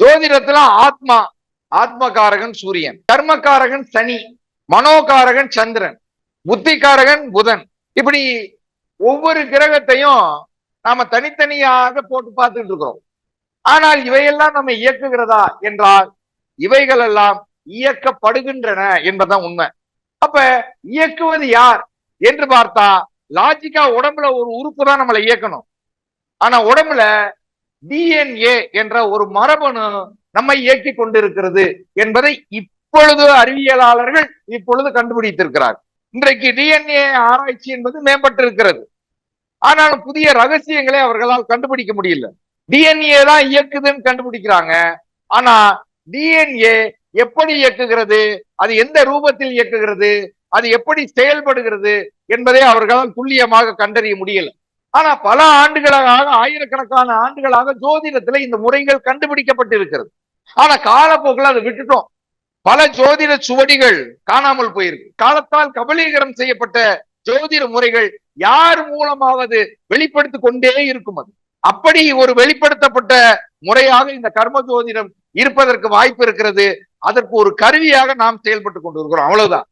ஜோதிடத்துல ஆத்மா ஆத்மகாரகன் சூரியன் கர்மக்காரகன் சனி மனோகாரகன் சந்திரன் புத்திகாரகன் புதன். இப்படி ஒவ்வொரு கிரகத்தையும் நாம தனித்தனியாக போட்டு பார்த்துட்டு இருக்கிறோம். ஆனால் இவையெல்லாம் நம்ம இயக்குகிறதா என்றால் இவைகள் எல்லாம் இயக்கப்படுகின்றன என்பதுதான் உண்மை. அப்ப இயக்குவது யார் என்று பார்த்தா லாஜிக்கா உடம்புல ஒரு உறுப்பு தான் நம்மளை இயக்கணும். ஆனா உடம்புல டிஎன்ஏ என்ற ஒரு மரபணு நம்மை இயக்கி கொண்டிருக்கிறது என்பதை இப்பொழுது அறிவியலாளர்கள் இப்பொழுது கண்டுபிடித்திருக்கிறார் இன்றைக்கு டிஎன்ஏ ஆராய்ச்சி என்பது மேம்பட்டிருக்கிறது. ஆனால் புதிய ரகசியங்களை அவர்களால் கண்டுபிடிக்க முடியல. டிஎன்ஏ தான் இயக்குதுன்னு கண்டுபிடிக்கிறாங்க. ஆனா டிஎன்ஏ எப்படி இயக்குகிறது? அது எந்த ரூபத்தில் இயக்குகிறது? அது எப்படி செயல்படுகிறது என்பதை அவர்களால் துல்லியமாக கண்டறிய முடியல. ஆனா பல ஆண்டுகளாக ஆயிரக்கணக்கான ஆண்டுகளாக ஜோதிடத்துல இந்த முறைகள் கண்டுபிடிக்கப்பட்டிருக்கிறது. ஆனா காலப்போக்கில் அதை விட்டுட்டோம். பல ஜோதிட சுவடிகள் காணாமல் போயிருக்கு. காலத்தால் கபலீகரம் செய்யப்பட்ட ஜோதிட முறைகள் யார் மூலமாவது வெளிப்படுத்திக் கொண்டே இருக்கும் அது? அப்படி ஒரு வெளிப்படுத்தப்பட்ட முறையாக இந்த கர்ம ஜோதிடம் இருப்பதற்கு வாய்ப்பு இருக்கிறது. அதற்கு ஒரு கருவியாக நாம் செயல்பட்டு கொண்டிருக்கிறோம். அவ்வளவுதான்.